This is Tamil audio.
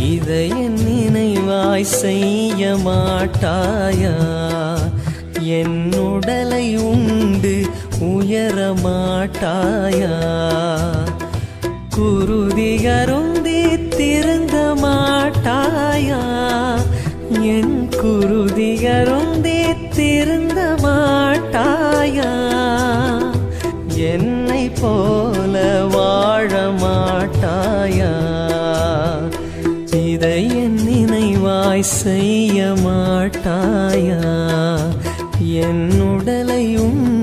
இதை நினைவாய் செய்ய மாட்டாயா? என் உடலை உண்டு உயர மாட்டாயா? குருதிகருந்தி திருந்த மாட்டாயா? என் குருதிகருந்தி திருந்த மாட்டாயா? என்னை போல வாழ மாட்டாயா? இதை என் நினைவாய் செய்ய மாட்டாயா? என் உடலையும்